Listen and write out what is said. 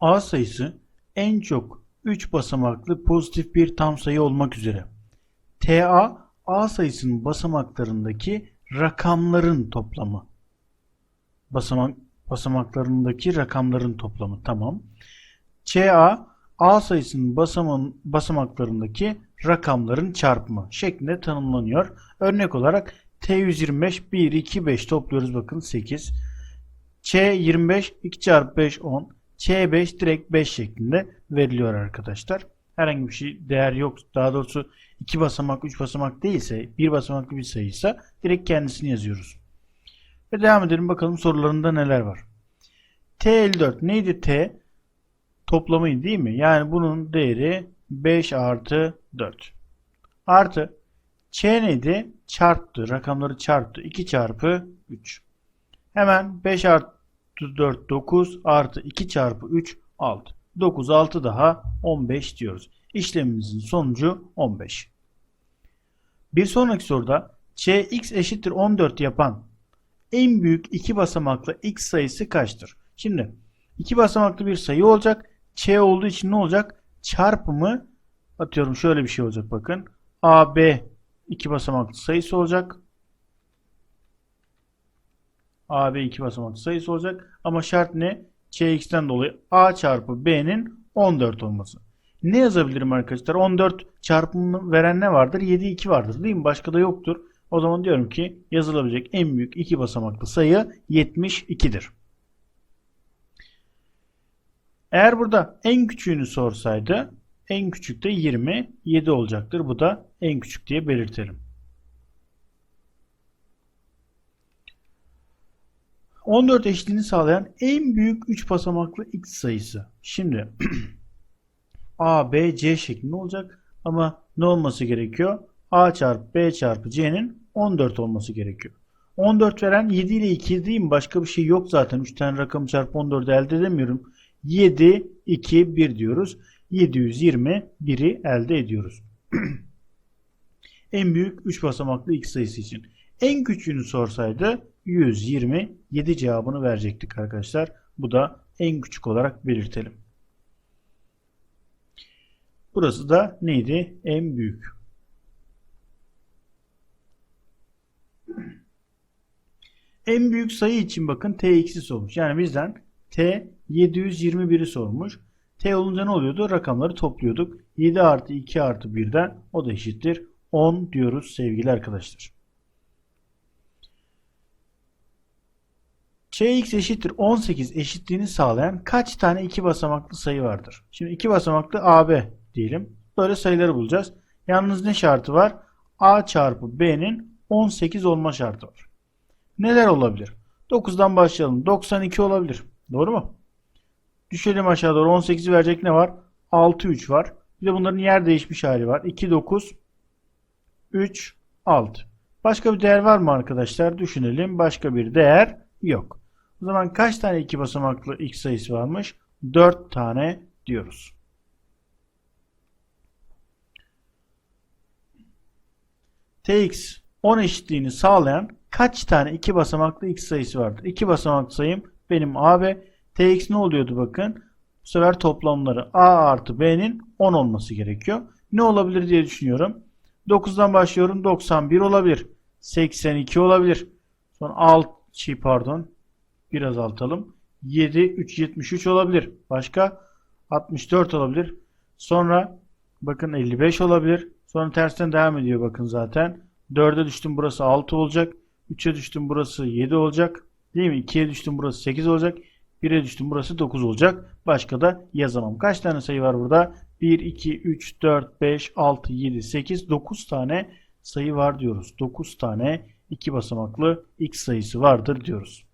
A sayısı en çok 3 basamaklı pozitif bir tam sayı olmak üzere. TA A sayısının basamaklarındaki rakamların toplamı. Basamak basamaklarındaki rakamların toplamı. Tamam. CA A sayısının basamağın, basamaklarındaki rakamların çarpımı şeklinde tanımlanıyor. Örnek olarak T125 1 2 5 topluyoruz bakın 8. Ç25 2 çarpı 5 10. Ç5 direkt 5 şeklinde veriliyor arkadaşlar. Herhangi bir şey değer yok. Daha doğrusu 2 basamak 3 basamak değilse bir basamaklı bir sayıysa direkt kendisini yazıyoruz. Ve devam edelim bakalım sorularında neler var. T54 neydi T? Toplamıydı değil mi? Yani bunun değeri 5 artı 4. Artı Ç neydi? Çarptı. Rakamları çarptı. 2 çarpı 3. Hemen 5 artı 4 9 artı 2 çarpı 3 6. 9 6 daha 15 diyoruz. İşlemimizin sonucu 15. Bir sonraki soruda Çx eşittir 14 yapan en büyük iki basamaklı x sayısı kaçtır? Şimdi iki basamaklı bir sayı olacak. Ç olduğu için ne olacak? Çarpımı atıyorum şöyle bir şey olacak bakın. AB iki basamaklı sayısı olacak. AB iki basamaklı sayısı olacak. Ama şart ne? Çx'ten dolayı A çarpı B'nin 14 olması. Ne yazabilirim arkadaşlar? 14 çarpımını veren ne vardır? 7 2 vardır değil mi? Başka da yoktur. O zaman diyorum ki yazılabilecek en büyük iki basamaklı sayı 72'dir. Eğer burada en küçüğünü sorsaydı en küçük de 27 olacaktır. Bu da en küçük diye belirtelim. 14 eşitliğini sağlayan en büyük 3 basamaklı x sayısı. Şimdi A, B, C şeklinde olacak. Ama ne olması gerekiyor? A çarpı B çarpı C'nin 14 olması gerekiyor. 14 veren 7 ile 2 değil mi? Başka bir şey yok zaten. 3 tane rakam çarpı 14'ü elde edemiyorum. 7, 2, 1 diyoruz. 721'i elde ediyoruz. en büyük 3 basamaklı x sayısı için. En küçüğünü sorsaydı 127 cevabını verecektik arkadaşlar. Bu da en küçük olarak belirtelim. Burası da neydi? En büyük. En büyük sayı için bakın tx'i sormuş. Yani bizden t 721'i sormuş. T olunca ne oluyordu? Rakamları topluyorduk. 7 artı 2 artı 1'den o da eşittir. 10 diyoruz sevgili arkadaşlar. Çx eşittir 18 eşitliğini sağlayan kaç tane iki basamaklı sayı vardır? Şimdi iki basamaklı AB diyelim. Böyle sayıları bulacağız. Yalnız ne şartı var? A çarpı B'nin 18 olma şartı var. Neler olabilir? 9'dan başlayalım. 92 olabilir. Doğru mu? Düşelim aşağı doğru. 18'i verecek ne var? 6 3 var. Bir de bunların yer değişmiş hali var. 2 9 3 6. Başka bir değer var mı arkadaşlar? Düşünelim. Başka bir değer yok. O zaman kaç tane iki basamaklı x sayısı varmış? 4 tane diyoruz. Tx 10 eşitliğini sağlayan kaç tane iki basamaklı x sayısı vardır? İki basamaklı sayım benim a ve tx ne oluyordu bakın. Bu sefer toplamları a artı b'nin 10 olması gerekiyor. Ne olabilir diye düşünüyorum. 9'dan başlıyorum. 91 olabilir. 82 olabilir. Sonra 6 şey pardon. Biraz azaltalım. 7 3 73 olabilir. Başka 64 olabilir. Sonra bakın 55 olabilir. Sonra tersten devam ediyor bakın zaten. 4'e düştüm burası 6 olacak. 3'e düştüm burası 7 olacak. Değil mi? 2'ye düştüm burası 8 olacak. 1'e düştüm burası 9 olacak. Başka da yazamam. Kaç tane sayı var burada? 1, 2, 3, 4, 5, 6, 7, 8, 9 tane sayı var diyoruz. 9 tane iki basamaklı x sayısı vardır diyoruz.